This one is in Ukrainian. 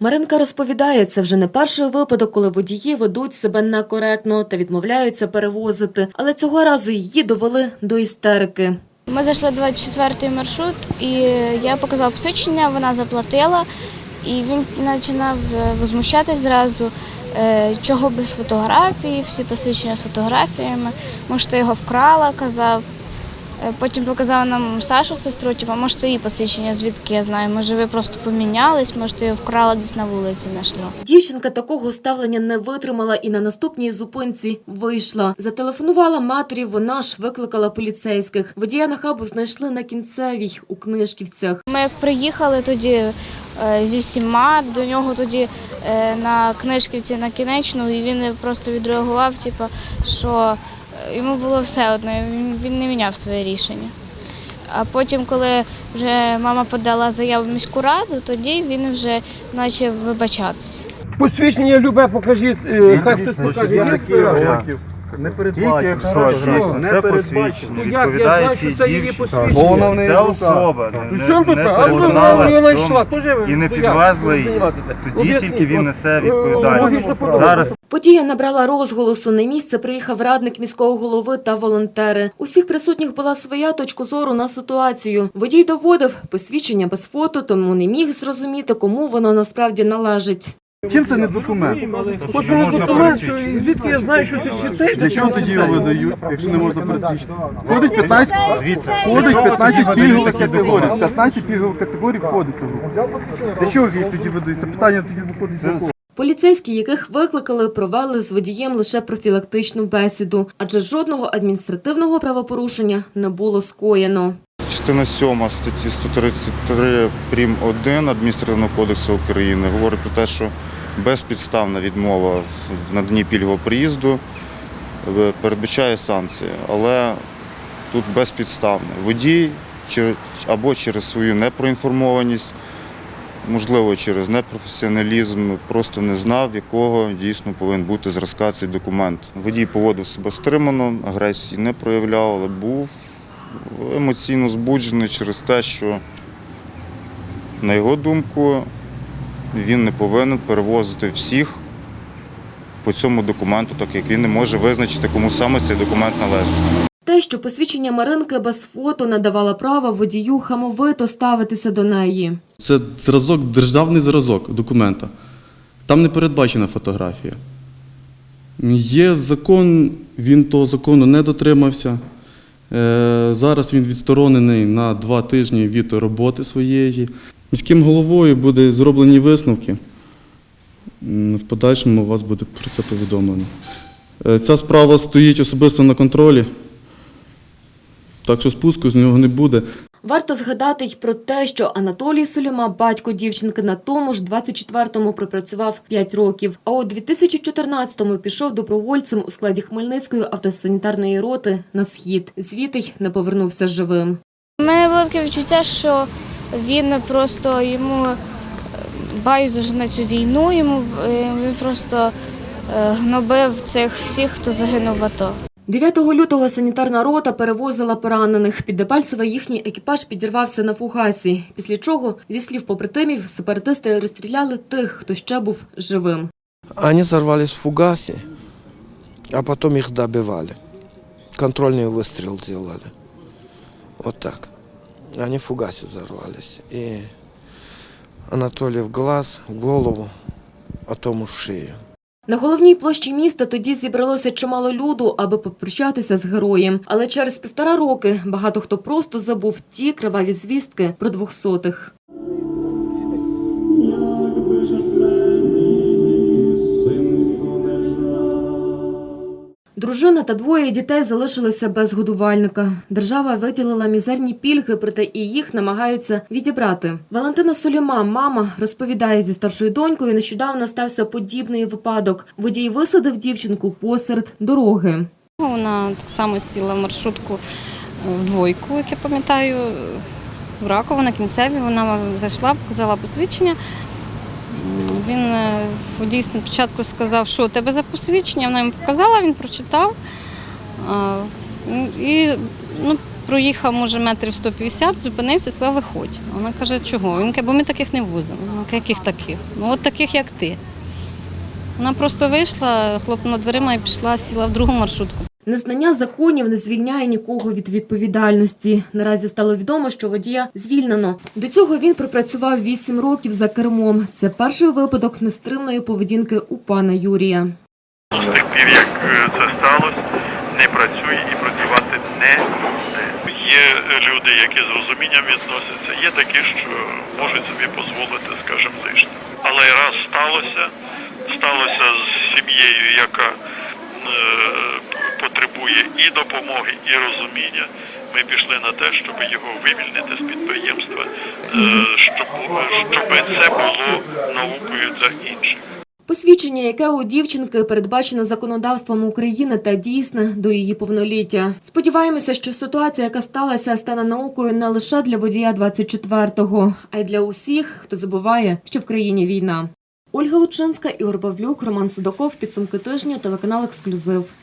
Маринка розповідає, це вже не перший випадок, коли водії ведуть себе некоректно та відмовляються перевозити. Але цього разу її довели до істерики. Ми зайшли 24-й маршрут, і я показала посвідчення, вона заплатила, і він починав е, возмущатись зразу, е, чого без фотографії, всі посвідчення з фотографіями. Може, ти його вкрала, казав. Е, Потім показав нам Сашу, сестру, типу, може, це її посвідчення, звідки я знаю. Може, ви просто помінялись, може, ти вкрала десь на вулиці знайшла. Дівчинка такого ставлення не витримала і на наступній зупинці вийшла. Зателефонувала матері, вона ж викликала поліцейських. Водія нахабу знайшли на кінцевій у книжківцях. Ми як приїхали тоді е, зі всіма, до нього тоді е, на книжківці на кінечну, і він просто відреагував, типу, що йому було все одно, він, він не міняв своє рішення. А потім, коли вже мама подала заяву в міську раду, тоді він вже почав вибачатись. Посвідчення любе покажіть, е, хай хтось покаже. Не Тільки передбачено, якщо що фотографія. не передбачено. посвідчення. Ну, як я Відповідає знаю, що це її дівчині. посвідчення? Бо вона в неї Це в особа. Не- не переконала в цьому І не підвезли її. Тоді тільки він несе е, відповідальність. Зараз Подія набрала розголосу. На місце приїхав радник міського голови та волонтери. Усіх присутніх була своя точка зору на ситуацію. Водій доводив посвідчення без фото, тому не міг зрозуміти, кому воно насправді належить. Чим це не документ? От документ, що і звідки я знаю, що це це, Для чого тоді його видають, якщо не можна пересвідчити? Входить 15, Звідси. входить Для чого 15 пільгових категорій. 15 пільгових категорій входить. в групу. Для чого їх тоді видають? Це питання тоді виходить з якого? Поліцейські, яких викликали, провели з водієм лише профілактичну бесіду, адже жодного адміністративного правопорушення не було скоєно. Частина 7 статті 133 прим. 1 Адміністративного кодексу України говорить про те, що безпідставна відмова в- наданні пільгового приїзду е, передбачає санкції, але тут безпідставне. Водій або через свою непроінформованість, можливо, через непрофесіоналізм, просто не знав, якого дійсно повинен бути зразка цей документ. Водій поводив себе стримано, агресії не проявляв, але був емоційно збуджений через те, що, на його думку, він не повинен перевозити всіх по цьому документу, так як він не може визначити, кому саме цей документ належить. Те, що посвідчення Маринки без фото надавало право водію хамовито ставитися до неї. Це зразок, державний зразок документа. Там не передбачена фотографія. Є закон, він того закону не дотримався. Е, Зараз він відсторонений на два тижні від роботи своєї. Міським головою буде зроблені висновки. В подальшому вас буде про це повідомлено. Е, Ця справа стоїть особисто на контролі, так що спуску з нього не буде. Варто згадати й про те, що Анатолій Солюма, батько дівчинки, на тому ж 24-му пропрацював 5 років, а у 2014-му пішов добровольцем у складі Хмельницької автосанітарної роти на схід. Звідти й не повернувся живим. У мене було таке відчуття, що він просто йому е, байдуже на цю війну, йому е, він просто е, гнобив цих всіх, хто загинув в АТО. 9 лютого санітарна рота перевозила поранених. Під Дебальцеве їхній екіпаж підірвався на фугасі, після чого, зі слів побратимів, сепаратисти розстріляли тих, хто ще був живим. Они взорвались в фугасе, а потом их добивали. Контрольный выстрел делали. Вот так. Они в фугасе взорвались. И Анатолий в глаз, в голову, а тому в шею. На головній площі міста тоді зібралося чимало люду, аби попрощатися з героєм. Але через півтора роки багато хто просто забув ті криваві звістки про двохсотих. Дружина та двоє дітей залишилися без годувальника. Держава виділила мізерні пільги, проте і їх намагаються відібрати. Валентина Соліма, мама, розповідає зі старшою донькою. Нещодавно стався подібний випадок. Водій висадив дівчинку посеред дороги. Вона так само сіла в маршрутку е, в двойку, як я пам'ятаю, в Раково на кінцеві. Вона зайшла, показала посвідчення. Він е, водій спочатку сказав, що у тебе за посвідчення. Вона йому показала, він прочитав. І ну, проїхав, може, метрів 150, зупинився, сказав, виходь. Вона каже, чого? Він каже, бо ми таких не возимо. Ну, яких таких? Ну, от таких, як ти. Вона просто вийшла, хлопнула дверима і пішла, сіла в другу маршрутку. Незнання законів не звільняє нікого від відповідальності. Наразі стало відомо, що водія звільнено. До цього він пропрацював 8 років за кермом. Це перший випадок нестримної поведінки у пана Юрія. З тих пір, як е, це сталося, не працює і працювати не буде. Є люди, які з розумінням відносяться, є такі, що можуть собі дозволити, скажімо, лишнє. Але раз сталося, сталося з сім'єю, яка е, потребує і допомоги, і розуміння. Ми пішли на те, щоб його вивільнити з підприємства, е, щоб, щоб це було наукою для інших. Посвідчення, яке у дівчинки передбачено законодавством України та дійсне до її повноліття. Сподіваємося, що ситуація, яка сталася, стане наукою не лише для водія 24-го, а й для усіх, хто забуває, що в країні війна. Ольга Лучинська, Ігор Павлюк, Роман Судаков. Підсумки тижня. Телеканал Ексклюзив.